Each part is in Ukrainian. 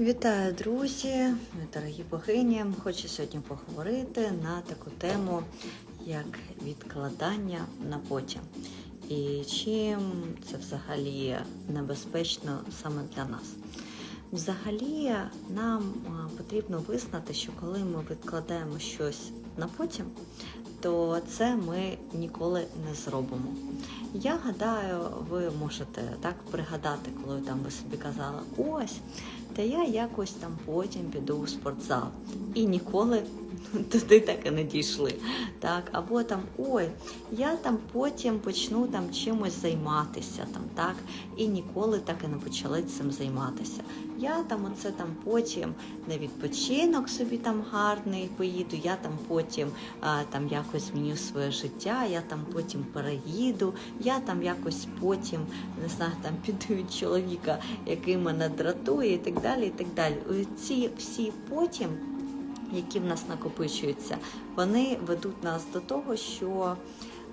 Вітаю, друзі, дорогі богині. Хочу сьогодні поговорити на таку тему, як відкладання на потім. І чим це взагалі небезпечно саме для нас. Взагалі, нам потрібно визнати, що коли ми відкладаємо щось на потім, то це ми ніколи не зробимо. Я гадаю, ви можете так пригадати, коли там ви собі казали, ось, та я якось там потім піду у спортзал. І ніколи туди так і не дійшли. Так, або там ой, я там потім почну там чимось займатися, там так, і ніколи так і не почали цим займатися. Я там оце там потім на відпочинок собі там гарний поїду, я там потім а, там якось зміню своє життя, я там потім переїду, я там якось потім не знаю, там піду від чоловіка, який мене дратує, і так далі. і так далі. Ці всі потім які в нас накопичуються, вони ведуть нас до того, що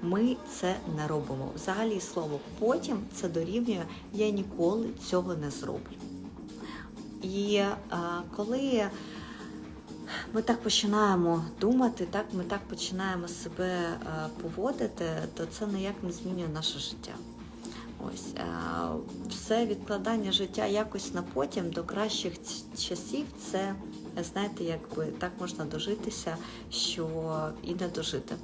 ми це не робимо. Взагалі слово потім це дорівнює я ніколи цього не зроблю. І а, коли ми так починаємо думати, так ми так починаємо себе а, поводити, то це ніяк не змінює наше життя. Ось а, все відкладання життя якось на потім до кращих часів це знаєте, якби так можна дожитися, що і не дожити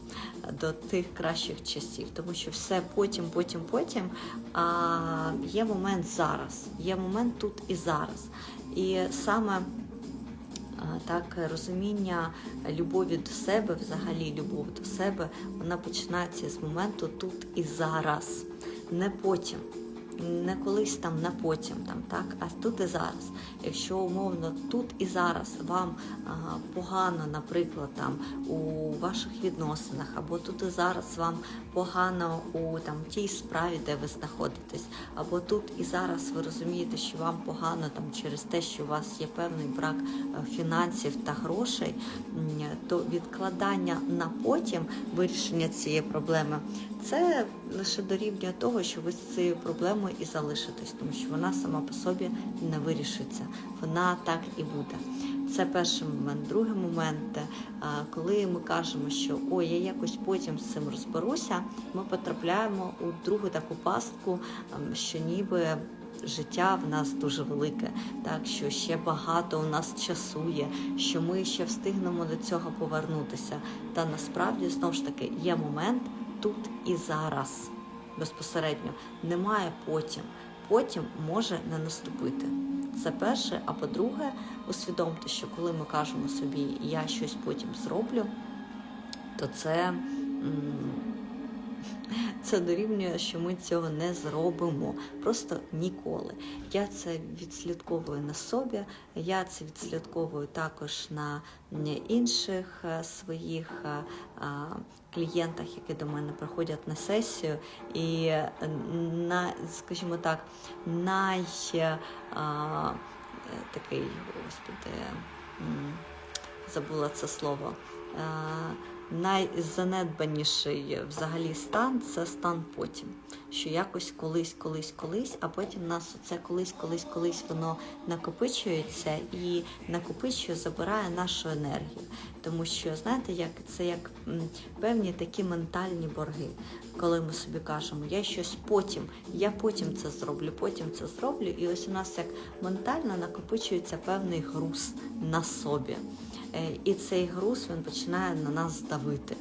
до тих кращих часів, тому що все потім, потім, потім. А є момент зараз, є момент тут і зараз. І саме так розуміння любові до себе, взагалі любов до себе, вона починається з моменту тут і зараз, не потім не колись там на потім, там так, а тут і зараз. Якщо умовно тут і зараз вам а, погано, наприклад, там у ваших відносинах, або тут і зараз вам погано у там тій справі, де ви знаходитесь, або тут і зараз ви розумієте, що вам погано там через те, що у вас є певний брак е, фінансів та грошей, то відкладання на потім вирішення цієї проблеми це лише дорівнює того, що ви з цією проблемою і залишитесь, тому що вона сама по собі не вирішиться. Вона так і буде. Це перший момент. Другий момент, коли ми кажемо, що ой, я якось потім з цим розберуся, ми потрапляємо у другу таку пастку, що ніби. Життя в нас дуже велике, так що ще багато у нас часу є, що ми ще встигнемо до цього повернутися. Та насправді знову ж таки є момент, тут і зараз безпосередньо. Немає потім. Потім може не наступити. Це перше. А по-друге, усвідомте, що коли ми кажемо собі я щось потім зроблю, то це це дорівнює, що ми цього не зробимо. Просто ніколи. Я це відслідковую на собі, я це відслідковую також на інших е, своїх е, клієнтах, які до мене приходять на сесію, і е, на, скажімо так, най такий, господи, забула це слово. Найзанедбаніший взагалі стан це стан потім. Що якось колись, колись, колись, а потім нас це колись, колись, колись воно накопичується і накопичує, забирає нашу енергію. Тому що, знаєте, як це як певні такі ментальні борги, коли ми собі кажемо, я щось потім, я потім це зроблю, потім це зроблю. І ось у нас як ментально накопичується певний груз на собі. Е, і цей груз він починає на нас давити.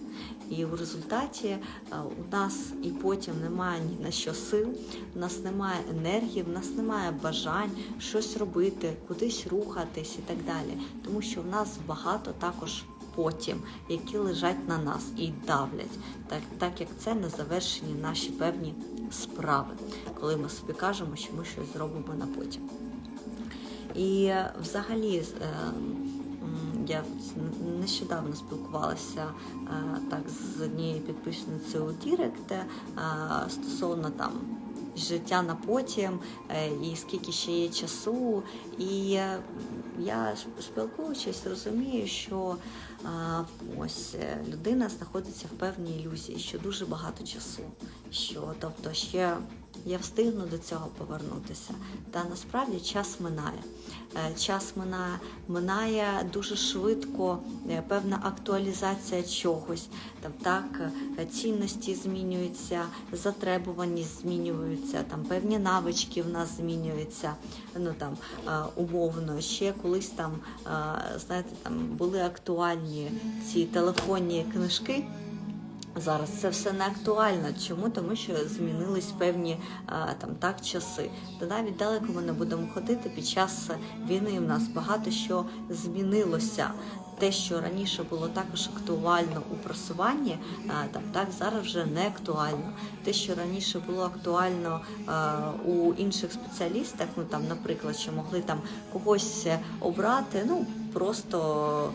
І в результаті е, у нас і потім немає ні на що сил, у нас немає енергії, в нас немає бажань щось робити, кудись рухатись і так далі. Тому що в нас багато також потім, які лежать на нас і давлять, так, так як це не завершені наші певні справи, коли ми собі кажемо, що ми щось зробимо на потім. І е, взагалі я нещодавно спілкувалася е, так з однією підписницею у Дірект е, стосовно там життя на потім е, і скільки ще є часу. І я спілкуючись, розумію, що ось людина знаходиться в певній ілюзії, що дуже багато часу. Що тобто ще я встигну до цього повернутися. Та насправді час минає. Е, Час минає, минає дуже швидко е, певна актуалізація чогось. Там так е, цінності змінюються, затребуваність змінюються, там певні навички в нас змінюються. Ну там умовно, ще колись там знаєте, там були актуальні ці телефонні книжки. Зараз це все не актуально. Чому? Тому що змінились певні там так часи. Та навіть далеко ми не будемо ходити. Під час війни в нас багато що змінилося. Те, що раніше було також актуально у просуванні, там так зараз вже не актуально. Те, що раніше було актуально у інших спеціалістах, ну там, наприклад, що могли там когось обрати, ну просто.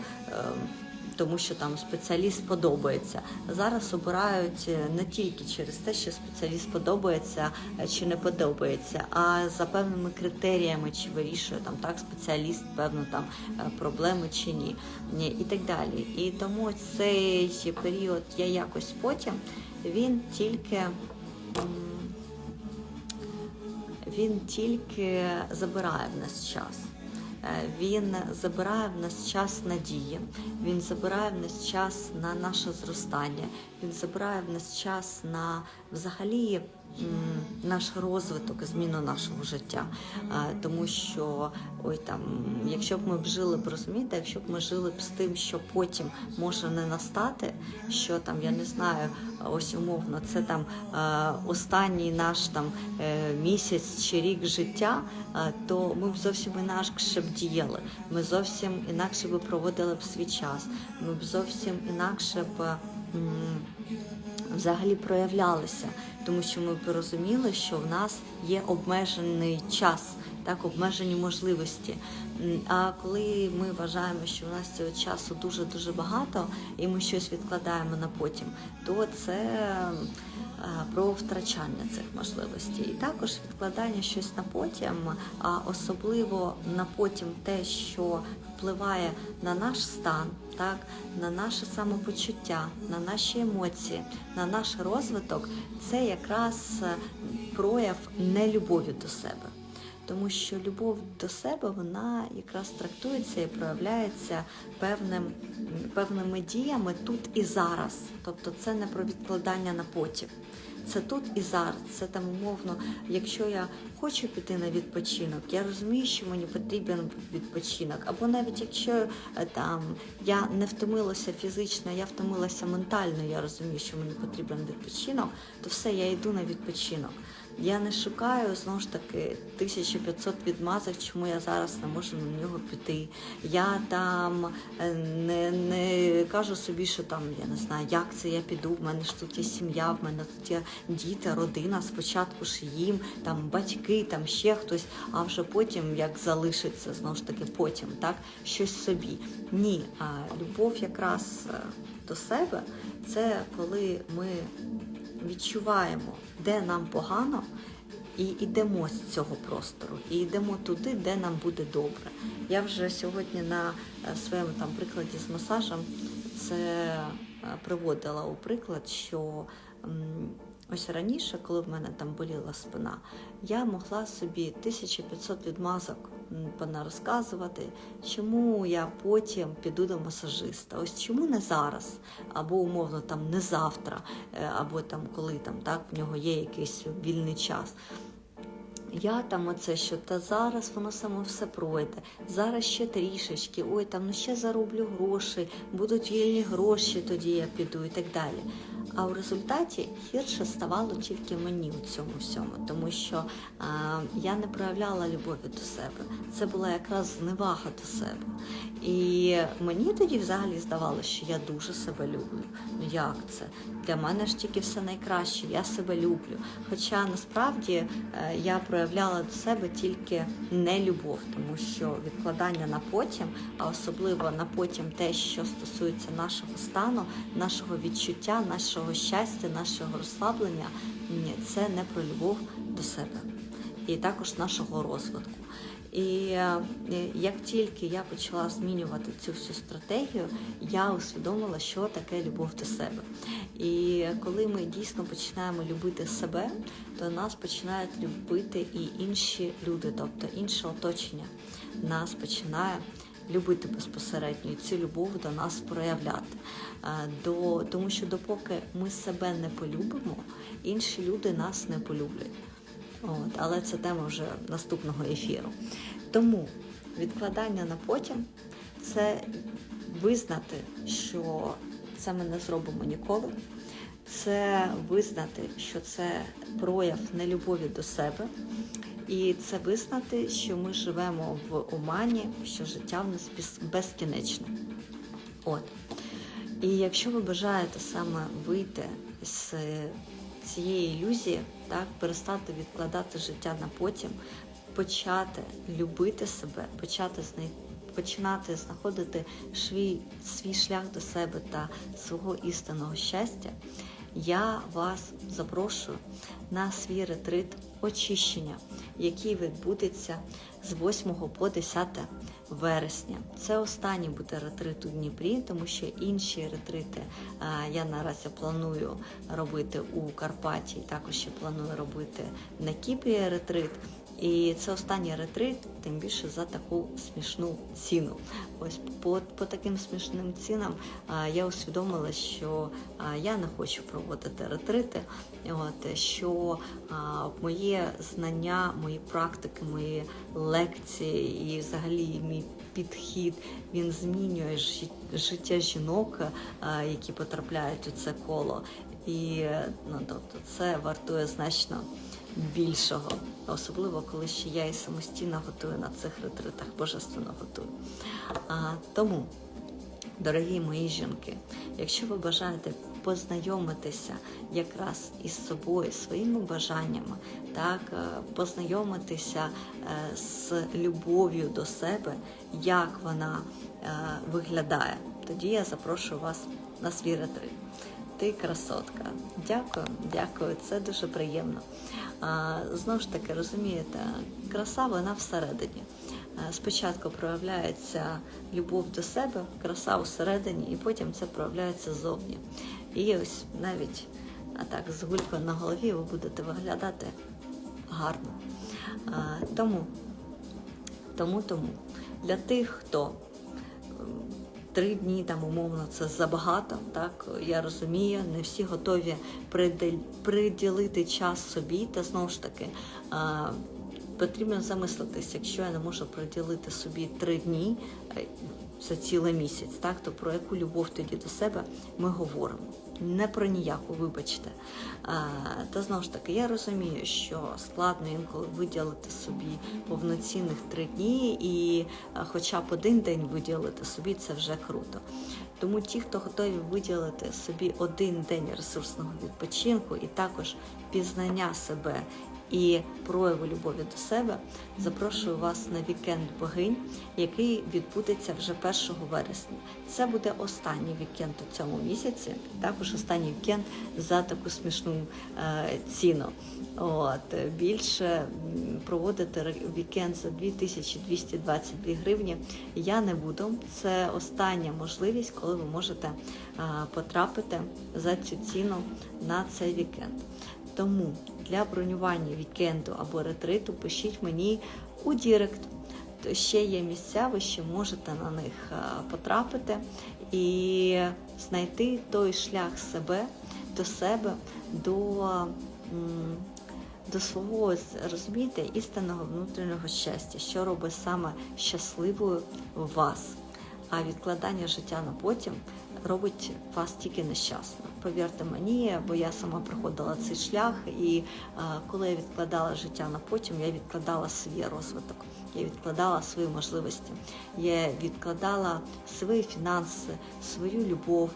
Тому що там спеціаліст подобається. Зараз обирають е, не тільки через те, що спеціаліст подобається е, чи не подобається, а за певними критеріями, чи вирішує там так спеціаліст певну там е, проблеми чи Ні, і так далі. І тому цей період я якось потім він тільки. він тільки забирає в нас час. Е, Він забирає в нас час надії, він забирає в нас час на наше зростання, він забирає в нас час на взагалі наш розвиток, зміну нашого життя. Тому що ой там, якщо б ми б жили б розумієте, якщо б ми жили б з тим, що потім може не настати, що там я не знаю, ось умовно, це там останній наш там е, місяць чи рік життя, то ми б зовсім інакше б діяли. Ми зовсім інакше б проводили б свій час. Ми б зовсім інакше б. Взагалі проявлялися, тому що ми б розуміли, що в нас є обмежений час, так обмежені можливості. А коли ми вважаємо, що в нас цього часу дуже дуже багато, і ми щось відкладаємо на потім, то це про втрачання цих можливостей. І також відкладання щось на потім, а особливо на потім те, що впливає на наш стан, так, на наше самопочуття, на наші емоції, на наш розвиток, це якраз е, прояв нелюбові до себе. Тому що любов до себе вона якраз трактується і проявляється певним, певними діями тут і зараз. Тобто це не про відкладання на потім. Це тут і зараз. Це там умовно, якщо я хочу піти на відпочинок, я розумію, що мені потрібен відпочинок. Або навіть якщо е, там я не втомилася фізично, я втомилася ментально, я розумію, що мені потрібен відпочинок, то все, я йду на відпочинок. Я не шукаю знову ж таки 1500 відмазок, чому я зараз не можу на нього піти. Я там е, не, не кажу собі, що там я не знаю, як це я піду. В мене ж тут є сім'я, в мене тут є діти, родина. Спочатку ж їм, там батьки, там ще хтось, а вже потім як залишиться знову ж таки потім, так щось собі. Ні, а любов якраз е, до себе це коли ми відчуваємо, де нам погано, і йдемо з цього простору, і йдемо туди, де нам буде добре. Я вже сьогодні на е, своєму там прикладі з масажем це е, приводила у приклад, що ось раніше, коли в мене там боліла спина, я могла собі 1500 відмазок понарозказувати, чому я потім піду до масажиста. Ось чому не зараз, або умовно там не завтра, е, або там коли там так в нього є якийсь вільний час. Я там оце, що та зараз воно само все пройде. Зараз ще трішечки, ой, там ну ще зароблю гроші, будуть вільні гроші, тоді я піду і так далі. А в результаті гірше ставало тільки мені у цьому всьому, тому що а, я не проявляла любові до себе. Це була якраз зневага до себе. І мені тоді взагалі здавалося, що я дуже себе люблю. Ну як це? Для мене ж тільки все найкраще, я себе люблю. Хоча насправді е, я проявляла до себе тільки не любов, тому що відкладання на потім, а особливо на потім те, що стосується нашого стану, нашого відчуття, нашого щастя, нашого розслаблення, це не про любов до себе і також нашого розвитку. І е, як тільки я почала змінювати цю всю стратегію, я усвідомила, що таке любов до себе. І коли ми дійсно починаємо любити себе, то нас починають любити і інші люди, тобто інше оточення нас починає любити безпосередньо і цю любов до нас проявляти. До, тому що допоки ми себе не полюбимо, інші люди нас не полюблять. От, але це тема вже наступного ефіру. Тому відкладання на потім це визнати, що це ми не зробимо ніколи. Це визнати, що це прояв нелюбові до себе, і це визнати, що ми живемо в омані, що життя в нас без- безкінечне. От. І якщо ви бажаєте саме вийти з цієї ілюзії, так, перестати відкладати життя на потім, почати любити себе, почати знай... починати знаходити свій, свій шлях до себе та свого істинного щастя, я вас запрошую на свій ретрит очищення, який відбудеться з 8 по 10 вересня. Це останній буде ретрит у Дніпрі, тому що інші ретрити я наразі планую робити у Карпаті, також ще планую робити на Кіпрі ретрит. І це останній ретрит, тим більше за таку смішну ціну. Ось по, по таким смішним цінам а, я усвідомила, що а, я не хочу проводити ретрити. От, що а, моє знання, мої практики, мої лекції і взагалі мій підхід він змінює жи- життя жінок, а, які потрапляють у це коло. І ну, тобто, це вартує значно більшого, особливо коли ще я і самостійно готую на цих ретритах, божественно готую. А, тому, дорогі мої жінки, якщо ви бажаєте познайомитися якраз із собою, своїми бажаннями, так, е, познайомитися е, з любов'ю до себе, як вона е, виглядає, тоді я запрошую вас на свій ретрит. Ти красотка. Дякую, дякую, це дуже приємно. Знову ж таки, розумієте, краса вона всередині. Спочатку проявляється любов до себе, краса всередині, і потім це проявляється зовні. І ось навіть так з гулькою на голові ви будете виглядати гарно. Тому, тому, тому для тих, хто три дні там умовно це забагато. Так я розумію, не всі готові приділити час собі, та знову ж таки. Потрібно замислитись, якщо я не можу приділити собі три дні, за цілий місяць, так то про яку любов тоді до себе ми говоримо? Не про ніяку, вибачте. Та знову ж таки, я розумію, що складно інколи виділити собі повноцінних три дні, і хоча б один день виділити собі, це вже круто. Тому ті, хто готові виділити собі один день ресурсного відпочинку і також пізнання себе і прояву любові до себе, запрошую вас на вікенд богинь, який відбудеться вже 1 вересня. Це буде останній вікенд у цьому місяці, також останній вікенд за таку смішну е, ціну. От більше проводити вікенд за 2222 гривні я не буду. Це остання можливість, коли ви можете е, потрапити за цю ціну на цей вікенд. Тому для бронювання вікенду або ретриту пишіть мені у Дірект. То Ще є місця, ви ще можете на них е, потрапити і знайти той шлях себе до себе, до, до свого розумієте, істинного внутрішнього щастя, що робить саме щасливою вас. А відкладання життя на потім робить вас тільки нещасно. Повірте мені, бо я сама проходила цей шлях, і коли я відкладала життя на потім, я відкладала свій розвиток, я відкладала свої можливості, я відкладала свої фінанси, свою любов,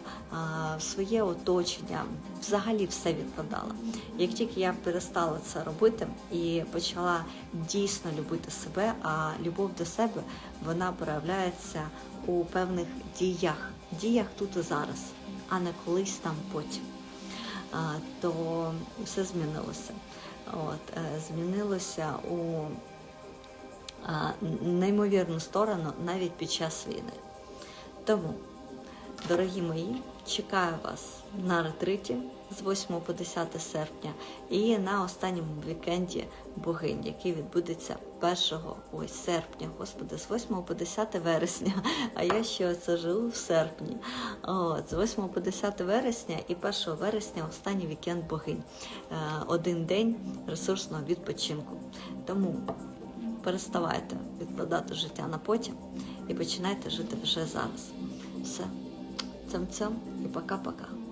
своє оточення, взагалі все відкладала. Як тільки я перестала це робити і почала дійсно любити себе, а любов до себе вона проявляється у певних діях, діях тут і зараз, а не колись там потім. То все змінилося. От, е, змінилося у неймовірну сторону навіть під час війни. Тому, дорогі мої, чекаю вас на ретриті з 8 по 10 серпня і на останньому вікенді богинь, який відбудеться 1 ой, серпня, господи, з 8 по 10 вересня. А я ще це живу в серпні. От, з 8 по 10 вересня і 1 вересня останній вікенд богинь. Е, Один день ресурсного відпочинку. Тому переставайте відкладати життя на потім і починайте жити вже зараз. Все. Цим-цям і пока-пока.